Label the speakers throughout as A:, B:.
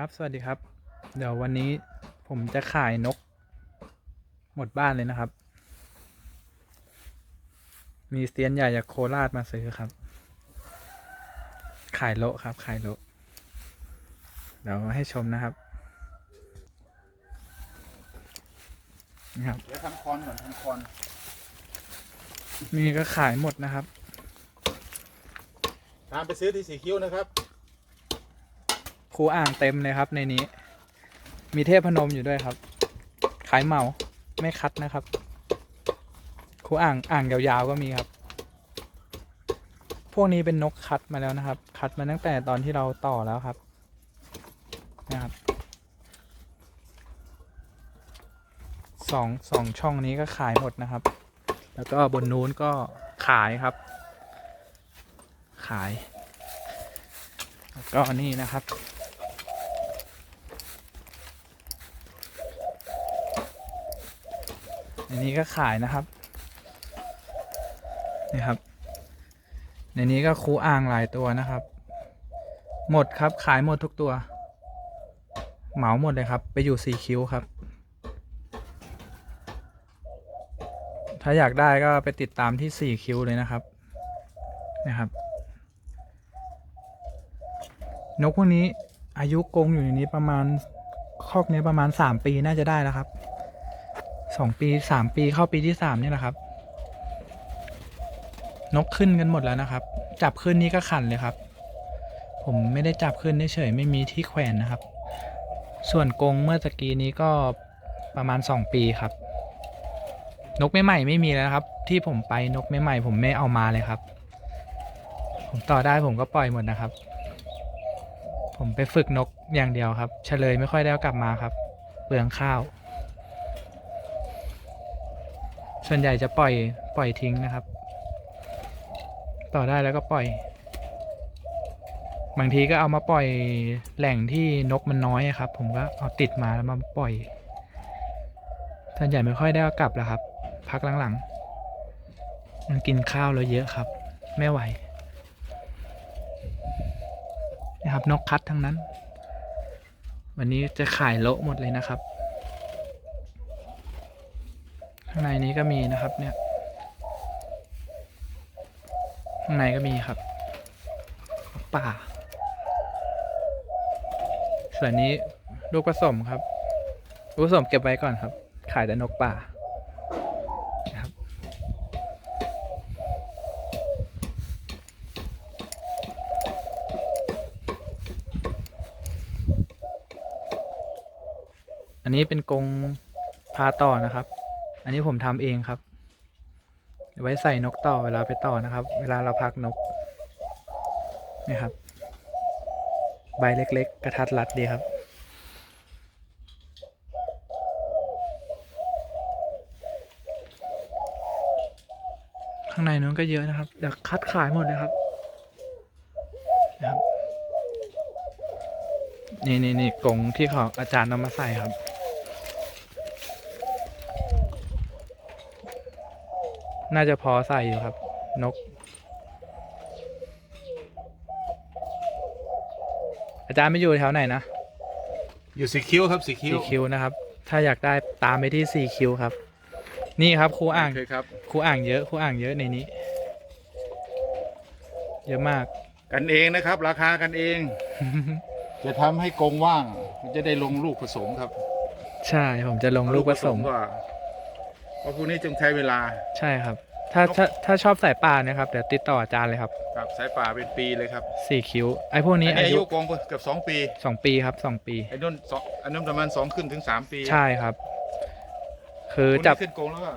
A: ครับ สวัสดีครับ เดี๋ยววันนี้ผมจะขายนก หมดบ้านเลยนะครับ มีเซียนใหญ่จากโคราชมาซื้อครับ ขายโละครับ ขายโละเดี๋ยวให้ชมนะครับ นี่ครับ
B: เดี๋ยวทำคอนก่อนทำคอน
A: มีก็ขายหมดนะครับ
B: ตามไปซื้อที่สีคิ้วนะครับ
A: ครูอ่างเต็มเลยครับในนี้ มีเทพพนมอยู่ด้วยครับ ขายเหมาไม่คัดนะครับ ครูอ่างอ่างยาวๆก็มีครับ พวกนี้เป็นนกคัดมาแล้วนะครับ คัดมาตั้งแต่ตอนที่เราต่อแล้วครับนะครับสองสองช่องนี้ก็ขายหมดนะครับ แล้วก็บนนู้นก็ขายครับ ขาย แล้วก็นี่นะครับ อันนี้ก็ขายนะครับนี่ครับ ในนี้ก็คูอ่างหลายตัวนะครับ หมดครับขายหมดทุกตัว เหมาหมดเลยครับ ไปอยู่สี่คิ้วครับ ถ้าอยากได้ก็ไปติดตามที่สี่คิ้วเลยนะครับนะครับ นกพวกนี้อายุกงอยู่ในนี้ประมาณคอกนี้ประมาณสามปีน่าจะได้แล้วครับ สองปีสามปีเข้าปีที่สามนี่แหละครับ นกขึ้นกันหมดแล้วนะครับ จับขึ้นนี่ก็ขันเลยครับ ผมไม่ได้จับขึ้นเฉยไม่มีที่แขวนนะครับ ส่วนกรงเมื่อตะกี้นี้ก็ประมาณสองปีครับ นกใหม่ๆไม่มีแล้วครับ ที่ผมไปนกใหม่ๆผมไม่เอามาเลยครับ ผมต่อได้ผมก็ปล่อยหมดนะครับ ผมไปฝึกนกอย่างเดียวครับ เฉลยไม่ค่อยได้กลับมาครับ เปลืองข้าว ส่วนใหญ่จะปล่อยปล่อยทิ้งนะครับ ต่อได้แล้วก็ปล่อย บางทีก็เอามาปล่อยแหล่งที่นกมันน้อยครับ ผมก็เอาติดมาแล้วมาปล่อยส่วนใหญ่ไม่ค่อยได้เอากลับแล้วครับ พักหลังๆมันกินข้าวเราเยอะครับ ไม่ไหวนะครับนกคัดทั้งนั้น วันนี้จะขายโละหมดเลยนะครับ ข้างในนี้ก็มีนะครับเนี่ยข้างในก็มีครับ ป่า ส่วนนี้ลูกผสมครับ ลูกผสมเก็บไว้ก่อนครับ ขายแต่นกป่านะครับ อันนี้เป็นกรงพาต่อนะครับ อันนี้ผมทำเองครับ ไว้ใส่นกต่อเวลาไปต่อนะครับ เวลาเราพักนกนี่ครับ ใบเล็ก ๆ กระทัดรัดดีครับข้างในนู้นก็เยอะนะครับเดี๋ยวคัดขายหมดเลยครับนะครับ นี่นี่นี่กงที่เขาอาจารย์นำมาใส่ครับ น่าจะพอใส่อยู่ครับ นก อาจารย์ไม่อยู่แถวไหนนะ
B: อยู่สีคิ้วครับสีคิ้ว
A: สี่คิวนะครับ ถ้าอยากได้ตามไปที่สี่คิวครับ นี่ครับครูอ่าง
B: เคยครับ
A: ครูอ่างเยอะครูอ่างเยอะในนี้ เยอะมาก
B: กันเองนะครับ ราคากันเอง จะทำให้กรงว่าง มันจะได้ลงลูกผสมครับ
A: ใช่ผมจะลงลูกผสม
B: ก็ เพราะพวกนี้จึงใช้เวลา
A: ใช่ครับ ถ้าถ้าถ้าชอบสายป่านนะครับเดี๋ยวติดต่ออาจารย์เลยครับ
B: ครับสายป่าเป็นปีเลยครับ
A: สี่คิวไอ้พวกนี้
B: อันนี้
A: อา
B: อา
A: ยุ
B: ยุกรงเกือบสองปี
A: สองปีครับสองปี
B: ไอ้นุ่นสองอันนู้นประมาณสองขึ้นถึงสามปี
A: ใช่ครับ คือ
B: พวกนี้
A: จับ
B: ขึ้นกรงแล้วก็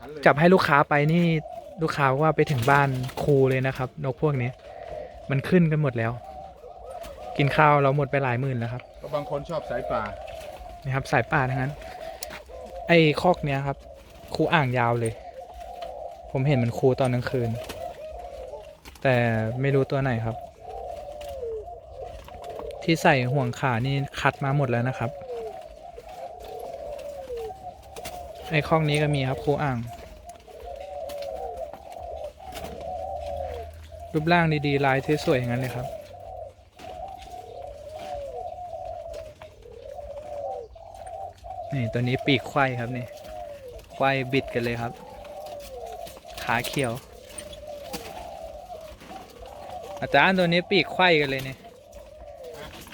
B: หันเลย
A: จับให้ลูกค้าไปนี่ลูกค้าว่าไปถึงบ้านครูเลยนะครับ นกพวกนี้ มันขึ้นกันหมดแล้ว กินข้าวเราหมดไปหลายหมื่นแล้วครับ
B: ก็บางคนชอบสายป่า
A: นะครับสายป่าทั้งนั้น ไอ้คอกเนี้ยครับ ครูอ่างยาวเลย ผมเห็นมันครูตอนกลางคืน แต่ไม่รู้ตัวไหนครับ ที่ใส่ห่วงขานี่คัดมาหมดแล้วนะครับ ไอ้คอกนี้ก็มีครับครูอ่าง รูปร่างดีๆลายสวยๆอย่างนั้นเลยครับนี่ตัวนี้ปีกไขว้ครับนี่ ไขว้บิดกันเลยครับ ขาเขียว อาจารย์ตัวนี้ปีกไขว้กันเลยเนี่ย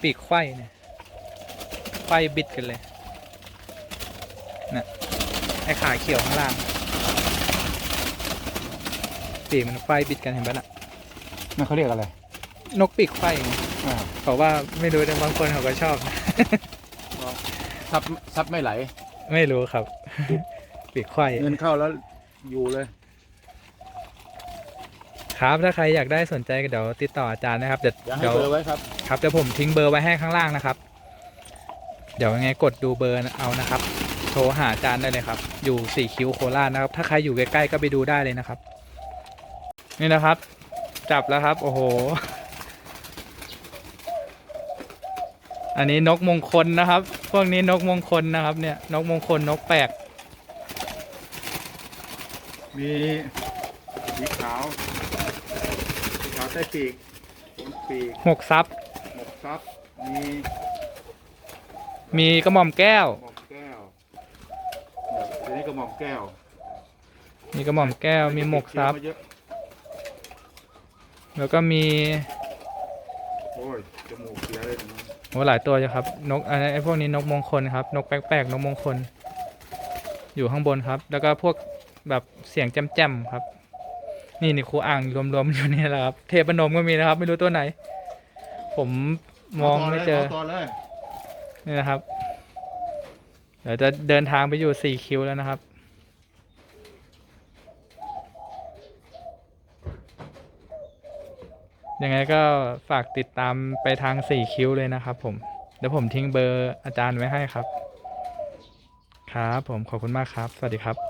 A: ปีกไขว้เนี่ย ไขว้บิดกันเลยนะไอขาเขียวข้างล่าง ปีกมันไขว้บิดกันเห็นปะน่ะ
B: นั่นเขาเรียกอะไร
A: นกปีกไขว้ไง
B: อ่า
A: เขาว่าไม่รู้แต่บางคนเขาก็ชอบ
B: ซับซับไม่ไหล
A: ไม่รู้ครับ ปีกไขว้
B: เงินเข้าแล้วอยู่เลย
A: ครับถ้าใครอยากได้สนใจก็เดี๋ยวติดต่ออาจารย์นะครับเดี๋ยว
B: อย่าให้
A: เดี๋ยว
B: เบอร์ไว้ครับ
A: ครับเดี๋ยวผมทิ้งเบอร์ไว้ให้ข้างล่างนะครับ เดี๋ยวยังไงกดดูเบอร์เอานะครับโทรหาอาจารย์ได้เลยครับ อยู่สี่คิ้วโคราชนะครับ ถ้าใครอยู่ใกล้ๆก็ไปดูได้เลยนะครับ นี่นะครับ จับแล้วครับ โอ้โห อันนี้นกมงคลนะครับ พวกนี้นกมงคลนะครับ เนี่ย นกมงคลนกแปลก
B: มีสีขาวสีขาวใต้ปีกบนปีก
A: หมกซับ
B: หมกซับ มี
A: มีกระหม่อมแก้ว
B: หมอกแก้วเนี่ยทีนี้ก็หมอกแก้ว
A: มีกระหม่อมแก้ว มีหมกซับ
B: เยอะ
A: แล้วก็มี
B: โอ้ยจมูกเสียเลยนะ
A: โอ้หลายตัวอยู่ครับ นกอันนี้ไอ้พวกนี้นกมงคลครับ นกแปลกๆนกมงคล อยู่ข้างบนครับ แล้วก็พวก แบบเสียงแจ่มๆครับ นี่นี่ครูอ่างรวมๆอยู่นี่แหละครับ เทพนมก็มีนะครับ ไม่รู้ตัวไหน ผมมองไม่เจอา
B: ต่อเลย
A: นี่นะครับ เดี๋ยวจะเดินทางไปอยู่สี่คิวแล้วนะครับยังไงก็ฝากติดตามไปทางสี่คิวเลยนะครับ ผม เดี๋ยวผมทิ้งเบอร์อาจารย์ไว้ให้ครับ ครับ ผมขอบคุณมากครับ สวัสดีครับ